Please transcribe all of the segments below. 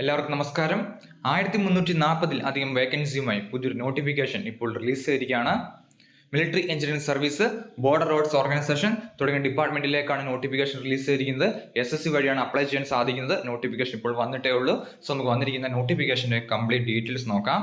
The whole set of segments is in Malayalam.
എല്ലാവർക്കും നമസ്കാരം. ആയിരത്തി മുന്നൂറ്റി നാൽപ്പതിൽ അധികം വേക്കൻസിയുമായി പുതിയൊരു നോട്ടിഫിക്കേഷൻ ഇപ്പോൾ റിലീസ് ചെയ്തിരിക്കുകയാണ്. Military engineering service border roads organisation തുടങ്ങിയ ഡിപ്പാർട്ട്മെന്റിലേക്കാണ് നോട്ടിഫിക്കേഷൻ റിലീസ് ചെയ്തിരിക്കുന്നത്. എസ് എസ് സി വഴിയാണ് അപ്ലൈ ചെയ്യാൻ സാധിക്കുന്നത്. നോട്ടിഫിക്കേഷൻ ഇപ്പോൾ വന്നിട്ടേ ഉള്ളൂ. സോ നമുക്ക് വന്നിരിക്കുന്ന നോട്ടിഫിക്കേഷന്റെ കംപ്ലീറ്റ് ഡീറ്റെയിൽസ് നോക്കാം.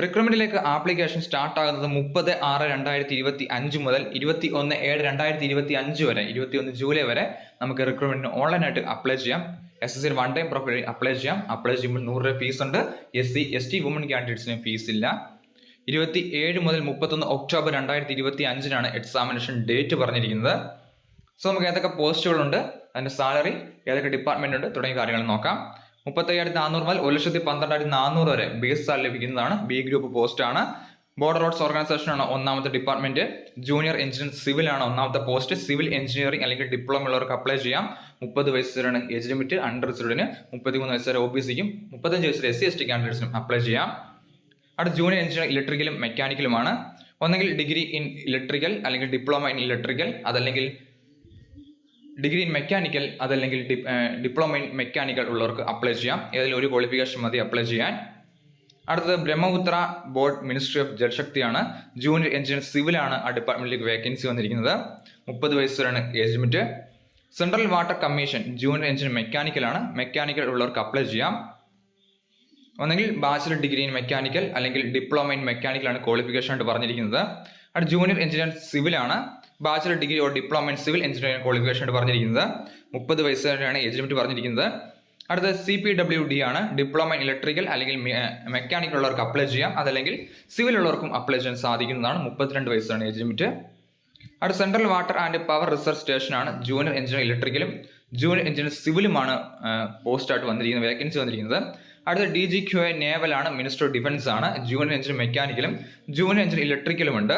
റിക്രൂട്ട്മെന്റിലേക്ക് ആപ്ലിക്കേഷൻ സ്റ്റാർട്ട് ആകുന്നത് മുപ്പത് ആറ് രണ്ടായിരത്തി ഇരുപത്തി അഞ്ച് മുതൽ ഇരുപത്തി ഒന്ന് ഏഴ് രണ്ടായിരത്തി ഇരുപത്തി അഞ്ച് വരെ ഇരുപത്തി ഒന്ന് ജൂലൈ വരെ നമുക്ക് റിക്രൂട്ട്മെന്റിന് ഓൺലൈനായിട്ട് അപ്ലൈ ചെയ്യാം. S S C one time profile apply ചെയ്യാം. അപ്ലൈ ചെയ്യുമ്പോൾ നൂറ് രൂപ ഫീസ് ഉണ്ട്. S C S T woman കാൻഡിഡേറ്റ്സിന് fees ഇല്ല. ഇരുപത്തി ഏഴ് മുതൽ മുപ്പത്തൊന്ന് ഒക്ടോബർ രണ്ടായിരത്തി ഇരുപത്തി അഞ്ചിനാണ് എക്സാമിനേഷൻ ഡേറ്റ് പറഞ്ഞിരിക്കുന്നത്. സോ നമുക്ക് ഏതൊക്കെ പോസ്റ്റുകളുണ്ട് അതിന്റെ സാലറി ഏതൊക്കെ ഡിപ്പാർട്ട്മെന്റ് ഉണ്ട്? തുടങ്ങിയ കാര്യങ്ങൾ നോക്കാം. മുപ്പത്തയ്യായിരത്തി നാനൂറ് മുതൽ ഒരു ലക്ഷത്തി പന്ത്രണ്ടായിരത്തി നാനൂറ് വരെ ബേസ് സാലറി ലഭിക്കുന്നതാണ്. ബി ഗ്രൂപ്പ് പോസ്റ്റ് ആണ്. ബോർഡർ റോഡ്സ് ഓർഗനൈസേഷൻ ആണ് ഒന്നാമത്തെ ഡിപ്പാർട്ട്മെന്റ് ജൂനിയർ എഞ്ചിനീയർ സിവിൽ ആണ് ഒന്നാമത്തെ പോസ്റ്റ് സിവിൽ എഞ്ചിനീയറിംഗ് അല്ലെങ്കിൽ ഡിപ്ലോമ ഉള്ളവർക്ക് അപ്ലൈ ചെയ്യാം. മുപ്പത് വയസ്സ് ഏജ് ലിമിറ്റ് അണ്ടർ റിസർവിന് മുപ്പത്തിമൂന്ന് വയസ്സ് വരെ ഒ ബി സിക്കും മുപ്പത്തഞ്ച് വയസ്സ് വരെ എസ് സി എസ് ടി കാൻഡിഡേറ്റ്സിനും അപ്ലൈ ചെയ്യാം അടുത്ത ജൂനിയർ എഞ്ചിനീയർ ഇലക്ട്രിക്കലും മെക്കാനിക്കലുമാണ് ഒന്നെങ്കിൽ ഡിഗ്രി ഇൻ ഇലക്ട്രിക്കൽ അല്ലെങ്കിൽ ഡിപ്ലോമ ഇൻ ഇലക്ട്രിക്കൽ അതല്ലെങ്കിൽ ഡിഗ്രി ഇൻ മെക്കാനിക്കൽ അതല്ലെങ്കിൽ ഡിപ്ലോമ ഇൻ മെക്കാനിക്കൽ ഉള്ളവർക്ക് അപ്ലൈ ചെയ്യാം. ഏതെങ്കിലും ഒരു ക്വാളിഫിക്കേഷൻ മതി അപ്ലൈ ചെയ്യാൻ. അടുത്തത് ബ്രഹ്മപുത്ര ബോർഡ് മിനിസ്ട്രി ഓഫ് ജലശക്തിയാണ്. ജൂനിയർ എഞ്ചിനീയർ സിവിലാണ് ആ ഡിപ്പാർട്ട്മെന്റിലേക്ക് വേക്കൻസി വന്നിരിക്കുന്നത്. മുപ്പത് വയസ്സ് വരെയാണ് age limit central water commission junior engineer മെക്കാനിക്കലാണ് mechanical ഉള്ളവർക്ക് അപ്ലൈ ചെയ്യാം. ഒന്നെങ്കിൽ ബാച്ചിലർ ഡിഗ്രി ഇൻ മെക്കാനിക്കൽ അല്ലെങ്കിൽ ഡിപ്ലോമ ഇൻ മെക്കാനിക്കലാണ് ക്വാളിഫിക്കേഷൻ ആയിട്ട് പറഞ്ഞിരിക്കുന്നത്. അത് junior engineer സിവിലാണ് bachelor degree or diploma in civil engineering qualification ആയിട്ട് പറഞ്ഞിരിക്കുന്നത്. മുപ്പത് വയസ്സ് ഏജ് ലിമിറ്റ് പറഞ്ഞിരിക്കുന്നത്. അടുത്ത സി പി ഡബ്ല്യു ഡി ആണ്. ഡിപ്ലോമ ഇൻ ഇലക്ട്രിക്കൽ അല്ലെങ്കിൽ മെക്കാനിക്കൽ ഉള്ളവർക്ക് അപ്ലൈ ചെയ്യാം. അതല്ലെങ്കിൽ സിവിൽ ഉള്ളവർക്കും അപ്ലൈ ചെയ്യാൻ സാധിക്കുന്നതാണ് മുപ്പത്തിരണ്ട് വയസ്സാണ് ഏജ് ലിമിറ്റ് അടുത്ത central water and power research station ആണ്. ജൂനിയർ എഞ്ചിനീയർ ഇലക്ട്രിക്കലും ജൂനിയർ എഞ്ചിനീയർ സിവിലുമാണ് പോസ്റ്റ് ആയിട്ട് വന്നിരിക്കുന്നത് വേക്കൻസി വന്നിരിക്കുന്നത്. അടുത്ത ഡി ജി ക്യു എ നേവലാണ് മിനിസ്റ്റർ ഓഫ് ഡിഫൻസ് ആണ്. ജൂനിയർ എഞ്ചിനീയർ മെക്കാനിക്കലും ജൂനിയർ എഞ്ചിനീയർ ഇലക്ട്രിക്കലും ഉണ്ട്.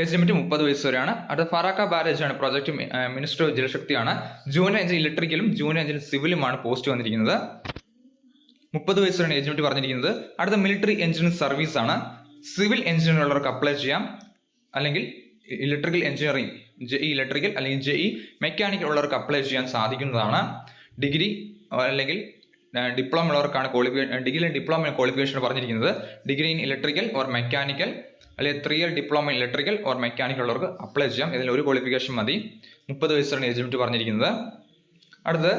ഏജ് ലിമിറ്റ് മുപ്പത് വയസ്സ് വരെയാണ്. അടുത്ത ഫറാക്ക ബാരേജ് ആണ് പ്രോജക്ട് മിനിസ്റ്റർ ഓഫ് ജലശക്തിയാണ്. ജൂനിയർ അഞ്ചിൽ ഇലക്ട്രിക്കലും ജൂനിയർ അഞ്ചിൽ സിവിലുമാണ് പോസ്റ്റ് വന്നിരിക്കുന്നത്. മുപ്പത് വയസ്സ് വരെയാണ് ഏജ് ലിമിറ്റ് പറഞ്ഞിരിക്കുന്നത്. അടുത്ത മിലിറ്ററി എഞ്ചിനീയർ സർവീസ് ആണ്. സിവിൽ എഞ്ചിനീയറുള്ളവർക്ക് അപ്ലൈ ചെയ്യാം. അല്ലെങ്കിൽ electrical engineering J E electrical അല്ലെങ്കിൽ ജെ ഇ മെക്കാനിക്കൽ ഉള്ളവർക്ക് അപ്ലൈ ചെയ്യാൻ സാധിക്കുന്നതാണ്. ഡിഗ്രി അല്ലെങ്കിൽ ഡിപ്ലോമ ഉള്ളവർക്കാണ് ക്വാളിഫിക്കേഷൻ ഡിഗ്രി ഡിപ്ലോമ ക്വാളിഫിക്കേഷൻ പറഞ്ഞിരിക്കുന്നത്. Degree in electrical or mechanical അല്ലെങ്കിൽ three year diploma in electrical or mechanical ഉള്ളവർക്ക് അപ്ലൈ ചെയ്യാം. ഇതിൽ ഒരു ക്വാളിഫിക്കേഷൻ മതി. മുപ്പത് വയസ്സാണ് ഏജ് പറഞ്ഞിരിക്കുന്നത്. അടുത്തത്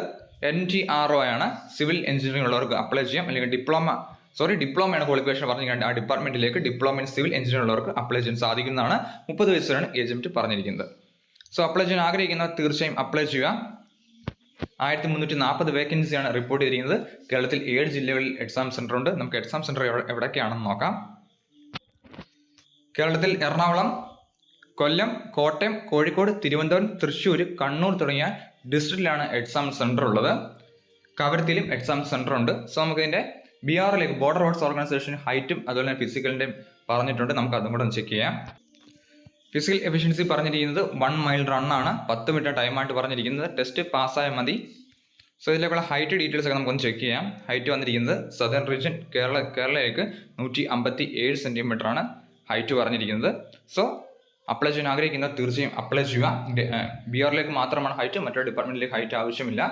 എൻ ടി ആർ ഒ ആണ്. സിവിൽ എഞ്ചിനീയറിംഗ് ഉള്ളവർക്ക് അപ്ലൈ ചെയ്യാം. അല്ലെങ്കിൽ ഡിപ്ലോമ സോറി ഡിപ്ലോമ ഡിപ്ലോമയാണ് ക്വാളിഫിക്കേഷൻ പറഞ്ഞിരിക്കുന്നത്. ആ ഡിപ്പാർട്ട്മെന്റിലേക്ക് ഡിപ്ലോമ ഇൻ സിവിൽ എഞ്ചിനീയർ ഉള്ളവർക്ക് അപ്ലൈ ചെയ്യാൻ സാധിക്കുന്നതാണ്. മുപ്പത് വയസ്സാണ് ഏജ് പറഞ്ഞിരിക്കുന്നത്. സോ അപ്ലൈ ചെയ്യാൻ ആഗ്രഹിക്കുന്നവർ തീർച്ചയായും അപ്ലൈ ചെയ്യുക. ആയിരത്തി മുന്നൂറ്റി നാൽപ്പത് വേക്കൻസിയാണ് റിപ്പോർട്ട് ചെയ്തിരിക്കുന്നത്. കേരളത്തിൽ ഏഴ് ജില്ലകളിൽ എക്സാം സെന്റർ ഉണ്ട്. നമുക്ക് എക്സാം സെന്റർ എവിടെയൊക്കെയാണെന്ന് നോക്കാം. കേരളത്തിൽ എറണാകുളം കൊല്ലം കോട്ടയം കോഴിക്കോട് തിരുവനന്തപുരം തൃശ്ശൂർ കണ്ണൂർ തുടങ്ങിയ ഡിസ്ട്രിക്റ്റിലാണ് എക്സാം സെന്റർ ഉള്ളത്. കവരത്തിലും എക്സാം സെന്റർ ഉണ്ട്. സോ നമുക്ക് ഇതിന്റെ ബി ആറിലേക്ക് ബോർഡർ റോഡ്സ് ഓർഗനൈസേഷൻ ഹൈറ്റും അതുപോലെ തന്നെ ഫിസിക്കലിന്റെയും പറഞ്ഞിട്ടുണ്ട്. നമുക്ക് അതും കൂടെ ഒന്ന് ചെക്ക് ചെയ്യാം. ഫിസിക്കൽ എഫിഷ്യൻസി പറഞ്ഞിരിക്കുന്നത് വൺ മൈൽ റണ്ണാണ് പത്ത് മിനിറ്റ് ടൈമായിട്ട് പറഞ്ഞിരിക്കുന്നത്. ടെസ്റ്റ് പാസ്സായാൽ മതി. സോ ഇതിലേക്കുള്ള ഹൈറ്റ് ഡീറ്റെയിൽസ് ഒക്കെ നമുക്കൊന്ന് ചെക്ക് ചെയ്യാം. ഹൈറ്റ് വന്നിരിക്കുന്നത് സദേൺ റീജിയൻ കേരള കേരളയിലേക്ക് നൂറ്റി അമ്പത്തി ഏഴ് സെന്റിമീറ്റർ ആണ് ഹൈറ്റ് പറഞ്ഞിരിക്കുന്നത്. സോ അപ്ലൈ ചെയ്യാൻ ആഗ്രഹിക്കുന്നത് തീർച്ചയായും അപ്ലൈ ചെയ്യുക. ബി ആറിലേക്ക് മാത്രമാണ് ഹൈറ്റ് മറ്റൊരു ഡിപ്പാർട്ട്മെന്റിലേക്ക് ഹൈറ്റ് ആവശ്യമില്ല.